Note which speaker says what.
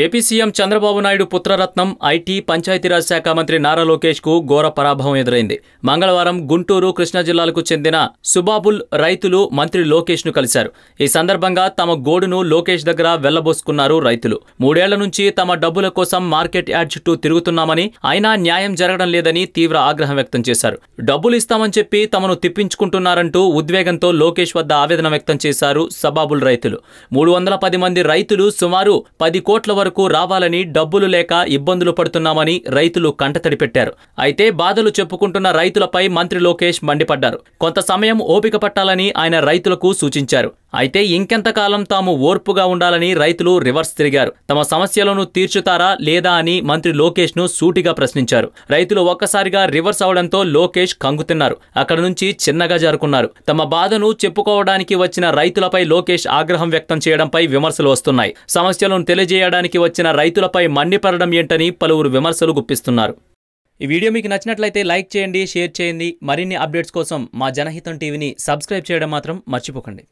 Speaker 1: AP CM Chandrababu Naidu పుత్రరత్నం IT Panchayati Raj శాఖ మంత్రి నారా లోకేష్కు ఘోర పరాభవం ఎదురైంది. మంగళవారం గుంటూరు కృష్ణా జిల్లాలకు చెందిన సుబాబుల్ రైతులు మంత్రి లోకేష్ను కలిశారు. ఈ సందర్భంగా తమ గోడును లోకేష్ దగ్గర వెళ్ళబోసుకున్నారు రైతులు. మూడేళ్ళ నుంచి తమ డబ్బుల కోసం మార్కెట్ యార్డ్ చుట్టూ తిరుగుతున్నామని అయినా న్యాయం జరగడం లేదని తీవ్ర ఆగ్రహం వ్యక్తం చేశారు. డబ్బులు ఇస్తామని చెప్పి తమను తిప్పించుకుంటున్నారంటూ ఉద్వేగంతో లోకేష్ వద్ద ఆవేదన వ్యక్తం చేశారు సబాబుల్ రైతులు. మూడు వందల పది మంది రైతులు సుమారు పది కోట్ల వరకు రావాలని డబ్బులు లేక ఇబ్బందులు పడుతున్నామని రైతులు కంటతడి పెట్టారు. అయితే బాధలు చెప్పుకుంటున్న రైతులపై మంత్రి లోకేష్ మండిపడ్డారు. కొంత సమయం ఓపిక పట్టాలని ఆయన రైతులకు సూచించారు. అయితే ఇంకెంతకాలం తాము ఓర్పుగా ఉండాలని రైతులు రివర్స్ తిరిగారు. తమ సమస్యలను తీర్చుతారా లేదా అని మంత్రి లోకేష్ను సూటిగా ప్రశ్నించారు. రైతులు ఒక్కసారిగా రివర్స్ అవడంతో లోకేష్ కంగుతిన్నారు. అక్కడ నుంచి చిన్నగా జారుకున్నారు. తమ బాధను చెప్పుకోవడానికి వచ్చిన రైతులపై లోకేష్ ఆగ్రహం వ్యక్తం చేయడంపై విమర్శలు వస్తున్నాయి. సమస్యలను తెలియజేయడానికి వచ్చిన రైతులపై మండిపడడం ఏంటని పలువురు విమర్శలు గుప్పిస్తున్నారు. ఈ వీడియో మీకు నచ్చినట్లయితే లైక్ చేయండి షేర్ చేయండి. మరిన్ని అప్డేట్స్ కోసం మా జనహితం టీవీని సబ్స్క్రైబ్ చేయడం మాత్రం మర్చిపోకండి.